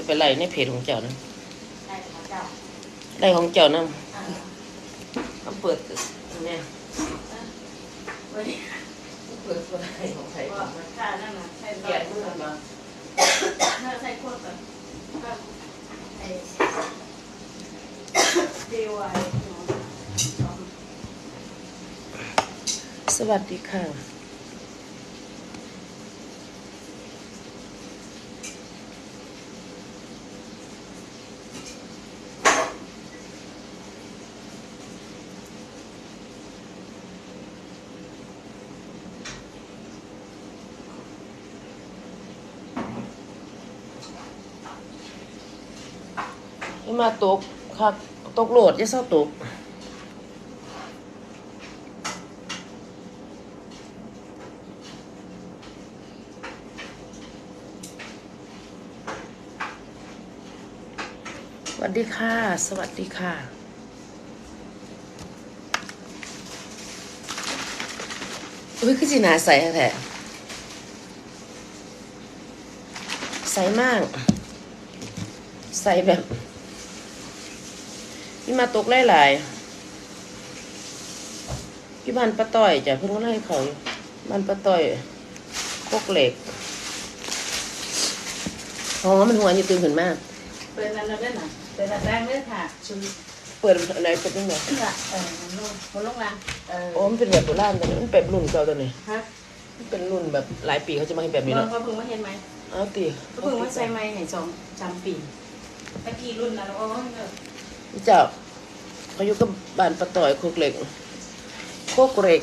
จะไปไล่ในเพจของเจ้านะได้ของเจ้าไล่ของเจ้านะอ่าก็เปิดเนี่ยวันนี้เปิดตัวไล่ของใครก็ค่านั่นน่ะใส่แกะมือมาถ้าใส่โคตรแบบก็ไอ้ดีวายสวัสดีค่ะ มาตกคักตกโหลดจะเศร้าตกสวัสดีค่ะ สวัสดีค่ะอุ้ยคือจีนาใสแท้ใสมาก ใสแบบ นี่มาตกหลายๆพี่บ้านป้าต้อยจ้ะเพิ่งก็ไล่เขาอยู่บ้านป้าต้อยโคกเหล็กอ๋อมันหัวอยู่ตื่นขึ้นมากเปิดนั่นแล้วด้วยนะเปิดแรงเลยค่ะชุดเปิดอะไรเป็นยังไงละเออมันลงมันลงละเออโอ้มันเป็นแบบโบราณแต่มันเป็นรุ่นเก่าตัวนี้ฮะมันเป็นรุ่นแบบหลายปีเขาจะมาให้แบบนี้เบิ่งเนาะว่าเพิ่งมาเห็นไหมเอาตีเพิ่งมาใส่ไหมให้สองจำปีตะกี้รุ่นนั้นโอ้ยเนอะ เจ้าเขาอยู่กับบ้านป้าต่อยโคกเหล็กโคกเหล็ก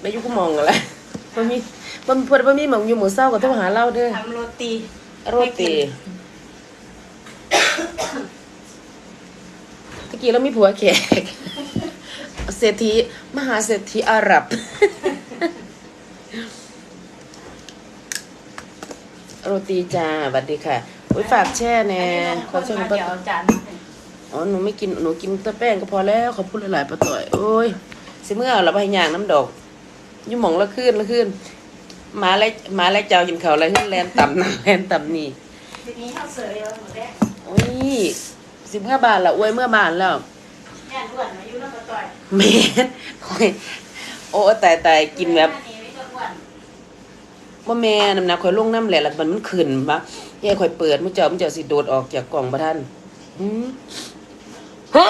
ไม่อยุ่ก็มองอะไรมันมีมันเพิ่นมันมีหมองอยู่หมู่เศร้าก็โทรหาเราเด้อทำโรตี โรตีตะกี้เรามีผัวแขกเศรษฐีมหาเศรษฐีอาหรับโรตีจ้าสวัสดีค่ะ อุ้ยฝากแช่แน่คขอนช่วยมาป้าเดี๋ยวจาน อ๋อหนูไม่กินหนูกินแต่แป้งก็พอแล้วขอบคุณหลายๆป้าต่อยโอ้ยสิเมื่อเราไปให้ย่างน้ำดอกอยุ่หมองละขึ้นละขึ้นหมาไรหมาไรเจ้ากินเขาวอะไรขึ้นแลนต่ำนะแลนต่ำนี่ทีนี้ข้าวเสยแล้วหมดแล้วโอ้ยสิบห้าบาทละอวยเมื่อบานแล้วแย่ด้วนมาอยู่น้ำกระต่อยเมนโอ้ยโอ้ตายตายกินแบบหานี่ไม่ต้องอ้วนว่าแม่น้ำหนักข่อยลงน้ำแหละแล้วมันมันขึ้นปะแย่ข่อยเปิดมุเจ้ามุเจ้าสิโดดออกจากกล่องประท่านหืมคุณคุณผัด ก็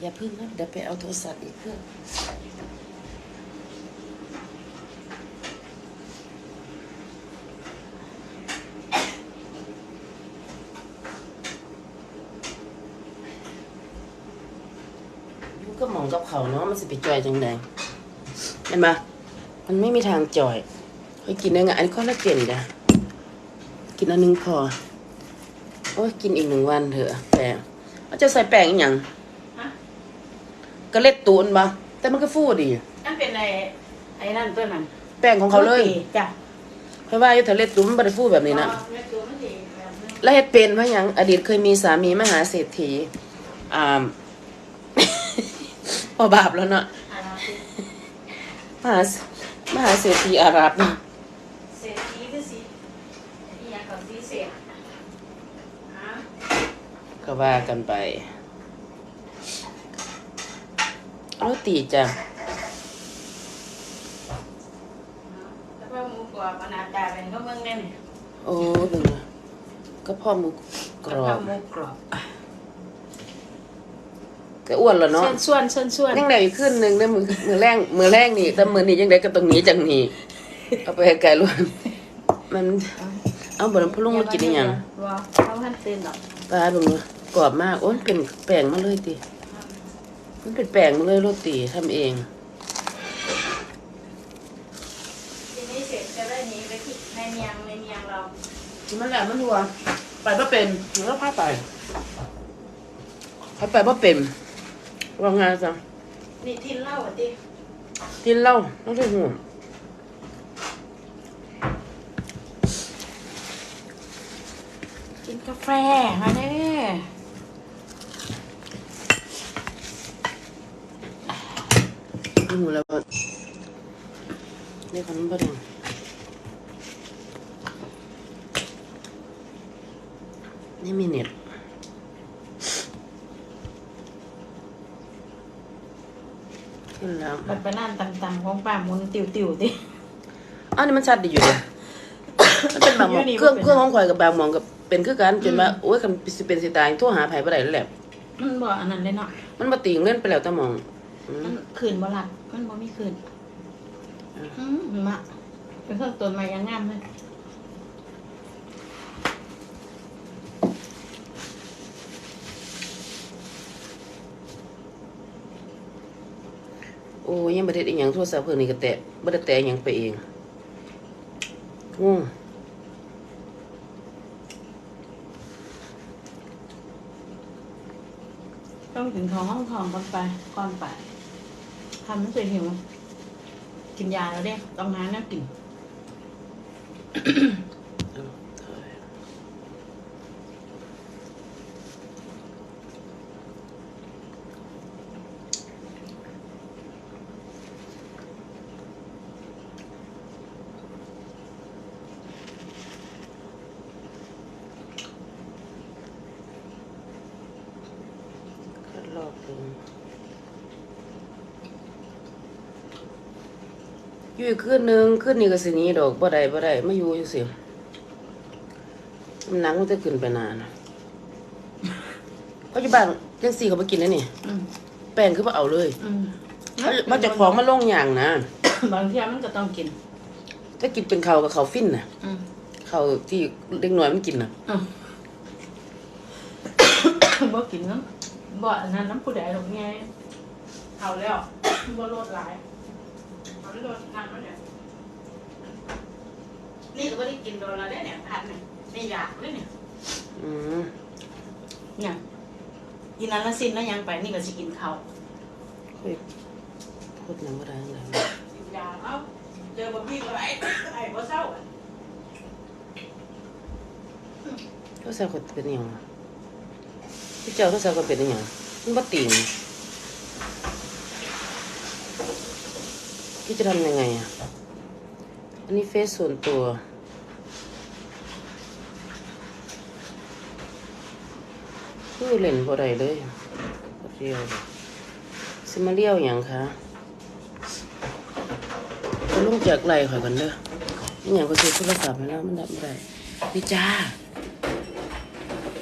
อย่าพึ่งนะเดี๋ยวไปเอาโทรศัพท์อีกเครื่องยุก็มองกับเขาเนาะมันสิไปจอยจังไดเห็นปะมันไม่มีทางจอย ให้กินได้ไงอันนี้ข้อละเจนจ้ะกินอันหนึงพอโอ้ยกินอีกหนึ่งวันเถอะแป้งเขาจะใส่แป้งอีกอย่างฮะกระเล็ดตูนปะแต่มันก็ฟูดีนั่นเป็นไอ้ไอ้นั่นตัวนั้นแป้งของเขาเลยโรตีจ้ะเพราะว่าอยู่ทะเลตูนมันบริฟูแบบนี้นะอ๋อเม็ดตัวมันดีแบบนึงแล้วเฮ็ดเป็นเพราะหยังอดีตเคยมีสามีมหาเศรษฐีอ่าพอบาปแล้วเนาะอ่าสิมหามหาเศรษฐีอาหรับนะ เศษสีคือสีอีหยังกับสีเศษฮะ ก็ว่ากันไปโรตีจ้ะแล้วก็หมูกรอบอนาตาเป็นก็เมืองแน่นี่โอ้ดึงนะก็พ่อหมูกรอแล้วบก็หมูกรอบก็อ้วนแล้วเนาะเส้นส่วนเส้นส่วนยังไงอีกขึ้นหนึ่งได้อมือมือแรงมือแรงนี่แต่มือนี่ยังไงก็ตรงนี้จังนี่เอาไปให้ไกลล้วนมันเอาบนพลุงมากินได้ยังว่าเขาหันเส้นหรอกปลาดู กรอบมาก โอ้ยเป็นแป้งมาเลยติมันเป็นแป้งมาเลยโรตีทำเองทีนี้เสร็จจะได้หนี้ไปที่ในเมียงในเมียงเรามันแหละมันหัวไปบ่เป็นมันก็พาไปพาไปบ่เป็นว่าไงจังนี่ทินเหล้าอะติกินเหล้าต้องได้หูกินกาแฟมาเด้อ หูแล้วก็นี่ขนมปังนี่มีเน็ตขึ้นแล้วมันไปนั่นต่ำๆของป้าหมุนติวๆดิอันนี้มันชัดดีอยู่เลยมันเป็นบางหมองอยู่นี่เครื่องมันเป็นเครื่องของข่อยกับบางหมองกับเป็นคือกันจนว่าโอ้ยคันสิเป็นสิตายโทรหาไผบ่ได้แล้วแหละมันบ่อันนั้นเลยเนาะมันมาติงเล่นไปแล้วแต่หมองอื มมันคืนบ่หลับมันบ่มีคืนอืมมะเป็นเครื่องตัวใหม่ยังงามเลยโอ้ยยังบ่ได้อีหยังโทรศัพท์เพิ่นนี่ก็แตะบ่ได้แตะหยังไปเองงงต้องถึงท้องห้องทองก่อนไปก่อนไป ทำไม่เคยหิวกินยาแล้วเด้ต้องหาแน้ำกินคัดลอกเพิ่น อยู่อีกคืนหนึงคืนนี้ก็สิหนี้ดอกบ่ได้บ่ได้มาอยู่จังซี่มันหนังมันจะขึ้นไปนานนะปัจจุบันจังซี่เขาบ่กินแล้วนี่อืมแป้งคือบ่เอาเลยอืมเขามันจะของมาลงอย่างนะบางทีมันก็ต้องกิน ถ้ากินเป็นข้าวกับข้าวฟินน่ะอืมข้าวที่เด็กน้อยมันกินน่ะอืมบ่กินน้ำบ่อันนั้นน้ำผู้ใดหรอกไงเอาแล้วบ่ลดหลาย เอาลดน้ำแล้วเนี่ยนี่ก็บ่ได้กินโดนแล้วเนี่ยผัดเนี่ยไม่อยากเลยเนี่ยอืมเนี่ยกินนั้นละสิ้นแล้วยังไปนี่ก็สิกินข้าวเฮ้ยพูดหนังบ่ได้จังไดกินยาเอ้าเจอบ่พี่ก็ไอ้ไอ้บ่เศร้าอะเขาใส่คนเป็นอหยังวะพี่เจ้าเขาใส่คนเป็นอหยังมันบ่ติ่ง พี่จะทำยังไงอะ อันนี้เฟซส่วนตัว คือเล่นบ่ได้เลยเรียวเลยสิมาเลี้ยวหยังคะก็ลงจากไหลข่อยกันเด้อนี่หยังก็ซื้อโทรศัพท์ให้แล้วมันดับไม่ได้นี่จ้า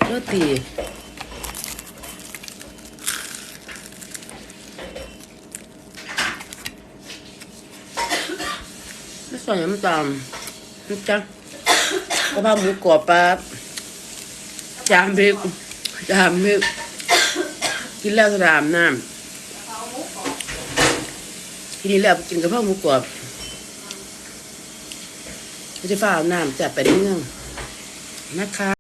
โรตี ใส่น้ำตาลนะจ๊ะกระเพราหมูกรอบปั๊บจามพริกจามพริกกินแล้วสะดามน้ำทีนี้แล้วกินกระเพราหมูกรอบจะฟ้าน้ำจะไปเรื่องนะคะ